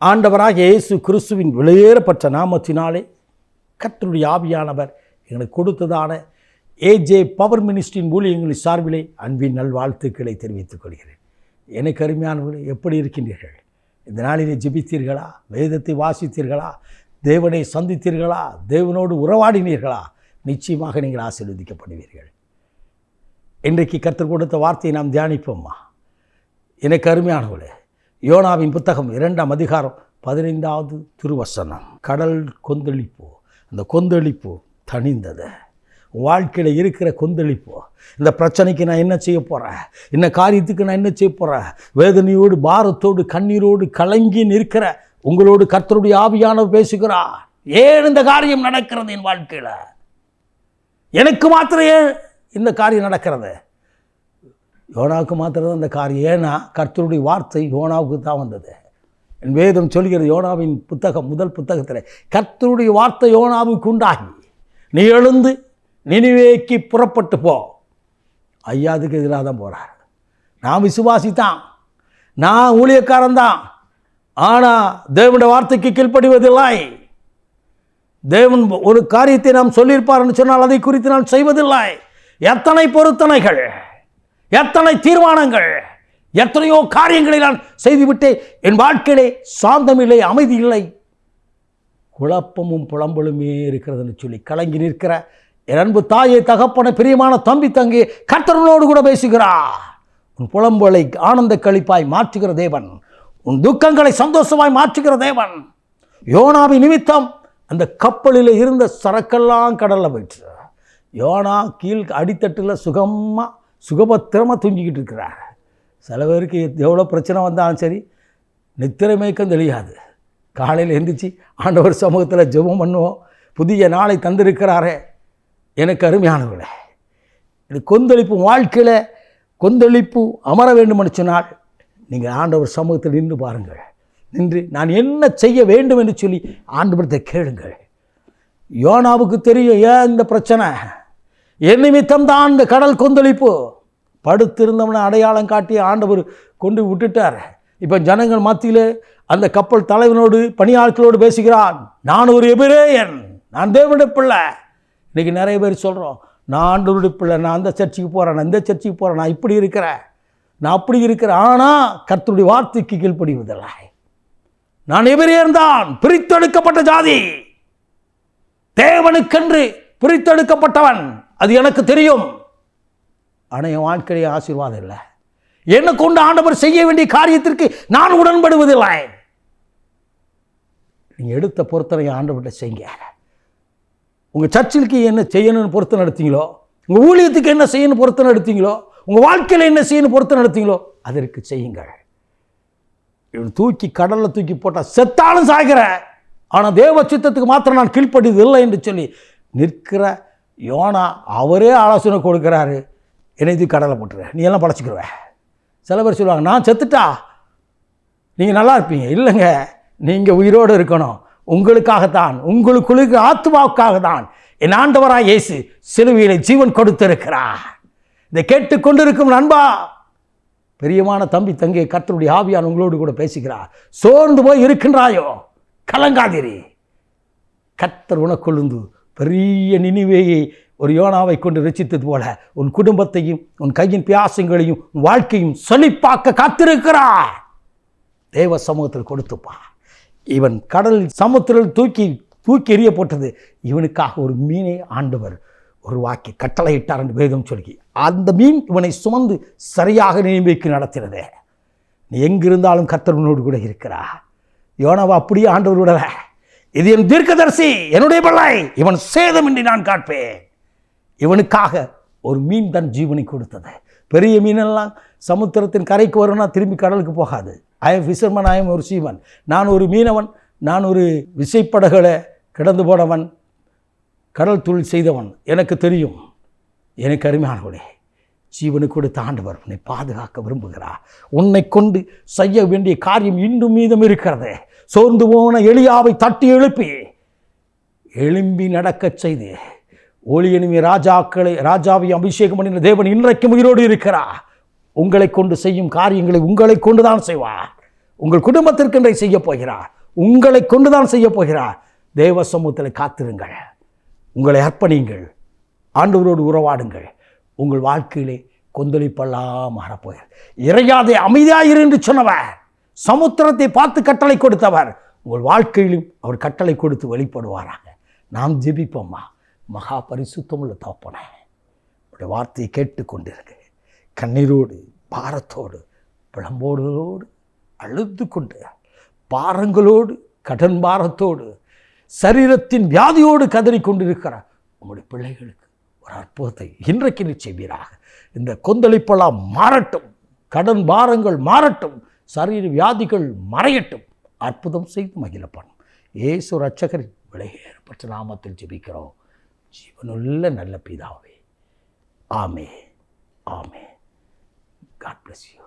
ஆண்டவராக இயேசு கிறிஸ்துவின் வெளியேறப்பட்ட நாமத்தினாலே கற்றுடைய ஆவியானவர் எங்களுக்கு கொடுத்ததான ஏஜே பவர் மினிஸ்ட்ரியின் ஊழியங்களின் சார்பிலே அன்பின் நல்வாழ்த்துக்களை தெரிவித்துக் கொள்கிறேன். எனக்கு அருமையானவர்கள் எப்படி இருக்கின்றீர்கள்? இந்த நாளிலே ஜெபித்தீர்களா? வேதத்தை வாசித்தீர்களா? தேவனை சந்தித்தீர்களா? தேவனோடு உறவாடினீர்களா? நிச்சயமாக நீங்கள் ஆசீர்வதிக்கப்படுவீர்கள். இன்றைக்கு கற்றுக் கொடுத்த வார்த்தையை நாம் தியானிப்போம்மா எனக்கு அருமையானவர்களே யோனாவின் புத்தகம் இரண்டாம் அதிகாரம் பதினைந்தாவது திருவசனம். கடல் கொந்தளிப்பு அந்த கொந்தளிப்பு தணிந்தது. வாழ்க்கையில் இருக்கிற கொந்தளிப்பு இந்த பிரச்சனைக்கு நான் என்ன செய்ய போகிறேன் இந்த காரியத்துக்கு நான் என்ன செய்ய போகிறேன் வேதனையோடு பாரத்தோடு கண்ணீரோடு கலங்கி நிற்கிற உங்களோடு கர்த்தருடைய ஆவியானவர் பேசுகிறார். ஏன் இந்த காரியம் நடக்கிறது என் வாழ்க்கையில்? எனக்கு மாத்திரம் ஏன் இந்த காரியம் நடக்கிறது? யோனாவுக்கு மாத்திரம் அந்த காரியம். ஏன்னா கர்த்தருடைய வார்த்தை யோனாவுக்கு தான் வந்தது. என் வேதம் சொல்கிறது யோனாவின் புத்தகம் முதல் புத்தகத்தில் கர்த்தருடைய வார்த்தை யோனாவுக்கு உண்டாகி நீ எழுந்து நினைவேக்கி புறப்பட்டு போ. ஐயா அதுக்கு எதிராக தான் போகிறார் நான் விசுவாசி தான் நான் ஊழியக்காரன் தான். ஆனால் தேவனுடைய வார்த்தைக்கு கீழ்ப்படிவதில்லை. தேவன் ஒரு காரியத்தை நாம் சொல்லியிருப்பார்னு சொன்னால் அதை குறித்து நான் செய்வதில்லை. எத்தனை பொருத்தனைகள். எத்தனை தீர்மானங்கள்? எத்தனையோ காரியங்களை நான் செய்துவிட்டேன். என் வாழ்க்கையிலே சாந்தமில்லை அமைதி இல்லை. குழப்பமும் புலம்பலுமே இருக்கிறதுன்னு சொல்லி கலங்கி நிற்கிற என் அன்பு தாயை தகப்பன பிரியமான தம்பி தங்கி கர்த்தர்களோடு கூட பேசுகிறார். உன் புலம்பலை ஆனந்த கழிப்பாய் மாற்றுகிற தேவன். உன் துக்கங்களை சந்தோஷமாய் மாற்றுகிற தேவன். யோனாவின் நிமித்தம் அந்த கப்பலில் இருந்த சரக்கெல்லாம் கடலில் போயிட்டு யோனா கீழ் அடித்தட்டில் சுகமாக சுகபத்திரமாக தூங்கிக்கிட்டு இருக்கிறார். சில பேருக்கு எவ்வளோ பிரச்சனை வந்தாலும் சரி நித்திரை மயக்கம் தெரியாது காலையில் எழுந்திரிச்சு ஆண்டவர் சமூகத்தில் ஜெபம் பண்ணுவோம். புதிய நாளை தந்திருக்கிறாரே எனக்கு அருமையானவர்களே. இது கொந்தளிப்பு வாழ்க்கையில் கொந்தளிப்பு அமர வேண்டும்னு சொன்னால் நீங்கள் ஆண்டவர் சமூகத்தில் நின்று பாருங்கள். நின்று நான் என்ன செய்ய வேண்டும் என்று சொல்லி ஆண்டுபடுத்த கேளுங்கள். யோனாவுக்கு தெரியும் ஏன் இந்த பிரச்சனை? என் நிமித்தம் தான் இந்த கடல் கொந்தளிப்பு. படுத்திருந்தவனை அடையாளம் காட்டி ஆண்டவர் கொண்டு விட்டுட்டார். இப்போ ஜனங்கள் மத்தியில் அந்த கப்பல் தலைவனோடு பணியாட்களோடு பேசுகிறான். நான் ஒரு எபிரேயன். நான் தேவனுடைய பிள்ளை. இன்றைக்கி நிறைய பேர் சொல்கிறோம் நான் ஆண்டவருடைய பிள்ளை. நான் அந்த சர்ச்சுக்கு போகிறேன் நான் இந்த சர்ச்சுக்கு போகிறேன் நான் இப்படி இருக்கிறேன். நான் அப்படி இருக்கிறேன். ஆனால் கர்த்தருடைய வார்த்தைக்கு கீழ்ப்படிவதில்லை. நான் எபிரேயன் தான். பிரித்தெடுக்கப்பட்ட ஜாதி. தேவனுக்கென்று பிரித்தெடுக்கப்பட்டவன். அது எனக்கு தெரியும். ஆனால் என் வாழ்க்கையை ஆசீர்வாதம் இல்லை. என்னை கொண்டு ஆண்டவர் செய்ய வேண்டிய காரியத்திற்கு நான் உடன்படுவதில்லை. நீங்கள் எடுத்த பொருத்தனை ஆண்டவர்கிட்ட செய்யுங்க. உங்கள் சர்ச்சிலுக்கு என்ன செய்யணும்னு பொறுத்து நடத்தீங்களோ உங்கள் ஊழியத்துக்கு என்ன செய்யணும் பொருத்தனை நடத்தீங்களோ உங்கள் வாழ்க்கையில் என்ன செய்யணும் பொறுத்து நடத்தீங்களோ அதற்கு செய்யுங்கள். இவன் தூக்கி கடலில் தூக்கி போட்டால் செத்தாலும் சாகிற ஆனால் தேவ சித்தத்துக்கு மாத்திரம் நான் கீழ்ப்படியது இல்லை என்று சொல்லி நிற்கிற யோனா அவரே ஆலோசனை கொடுக்குறாரு. என்னை தூக்கி கடலை போட்டுரு நீ எல்லாம் பழச்சிக்கிருவ. சில பேர் சொல்லுவாங்க நான் செத்துட்டா? நீங்கள் நல்லா இருப்பீங்க. இல்லைங்க நீங்கள் உயிரோடு இருக்கணும். உங்களுக்காகத்தான் உங்களுக்குள்ளுக்கு ஆத்மாவுக்காக தான் என் ஆண்டவராக இயேசு சிலுவையில் ஜீவன் கொடுத்திருக்கிறார். இதை கேட்டுக்கொண்டிருக்கும் நண்பா பெரியமான தம்பி தங்கை கர்த்தருடைய ஆவியான் உங்களோடு கூட பேசுகிறார். சோர்ந்து போய் இருக்கின்றாயோ? கலங்காதிரி. கர்த்தர் உனக்கொழுந்து பெரிய நினைவையை ஒரு யோனாவை கொண்டு ரசித்தது போல உன் குடும்பத்தையும் உன் கையின் பியாசங்களையும் உன் வாழ்க்கையும் செழிப்பாக்க காத்திருக்கிறார். தேவ சமூகத்தில் கொடுத்துப்பா இவன் கடல் சமுத்திரம் தூக்கி தூக்கி எறியப்பட்டது. இவனுக்காக ஒரு மீனை ஆண்டவர் ஒரு வாக்கி கட்டளையிட்டார் என்று வேதம் சொல்லி அந்த மீன் இவனை சுமந்து சரியாக நியமிக்கு நடத்தினது. நீ எங்கிருந்தாலும் கத்தர்வனோடு கூட இருக்கிறா யோனாவா அப்படியே ஆண்டவர் விடல. இது என் தீர்க்கதரிசி என்னுடைய பிள்ளை. இவன் சேதமின்றி நான் காட்பேன். இவனுக்காக ஒரு மீன் தன் ஜீவனை கொடுத்தது. பெரிய மீனெல்லாம் சமுத்திரத்தின் கரைக்கு வரும்னா திரும்பி கடலுக்கு போகாது. ஐ ஃபிஷர்மன் ஐ ஒரு சீவன். நான் ஒரு மீனவன் நான் ஒரு விசைப்படகளை கிடந்து போனவன் கடல் தொழில் செய்தவன். எனக்கு தெரியும் எனக்கு அருமையானவனே ஜீவனுக்கு கொடுத்த ஆண்டவர் உன்னை பாதுகாக்க விரும்புகிறார் உன்னை கொண்டு செய்ய வேண்டிய காரியம் இன்னும் மீதம் இருக்கிறது. சோர்ந்து போன எளியாவை தட்டி எழுப்பி எழும்பி நடக்கச் செய்து. ஒளியனுமே ராஜாக்களை ராஜாவை அபிஷேகம் பண்ணின தேவன் இன்றைக்கும் உயிரோடு இருக்கிறா உங்களை கொண்டு செய்யும் காரியங்களை உங்களை கொண்டு தான் செய்வார். உங்கள் குடும்பத்திற்கென்றை செய்ய போகிறார். உங்களை கொண்டுதான் செய்ய போகிறார். தேவ சமூகத்தில் காத்திருங்கள். உங்களை அர்ப்பணியுங்கள். ஆண்டவரோடு உறவாடுங்கள். உங்கள் வாழ்க்கையிலே கொந்தளிப்பெல்லாம் மாறப்போகிறது. இறையாதே அமைதியாயிரு என்று சொன்னவர். சமுத்திரத்தை பார்த்து கட்டளை கொடுத்தவர். உங்கள் வாழ்க்கையிலும் அவர் கட்டளை கொடுத்து வெளிப்படுவாராக. நாம் ஜெபிப்போம்மா மகா பரிசுத்தமுள்ள தோப்பனே. உடைய வார்த்தையை கேட்டுக்கொண்டிருக்க கண்ணீரோடு பாரத்தோடு பிளம்போடுகளோடு அழுது கொண்டு பாரங்களோடு கடன் பாரத்தோடு சரீரத்தின் வியாதியோடு கதறிக்கொண்டிருக்கிற உங்களுடைய பிள்ளைகளுக்கு ஒரு அற்புதத்தை இன்றைக்கு நீ செய்வீராக இந்த கொந்தளிப்பெல்லாம் மாறட்டும். கடன் பாரங்கள் மாறட்டும். சரீர வியாதிகள் மறையட்டும். அற்புதம் செய்து மகிழப்படும். ஏசு ரட்சகரின் விலையேறப்பட்ட நாமத்தில் ஜெபிக்கிறோம். ஜீவனுள்ள நல்ல பிதாவே. ஆமே ஆமே காட் பிளஸ் யூ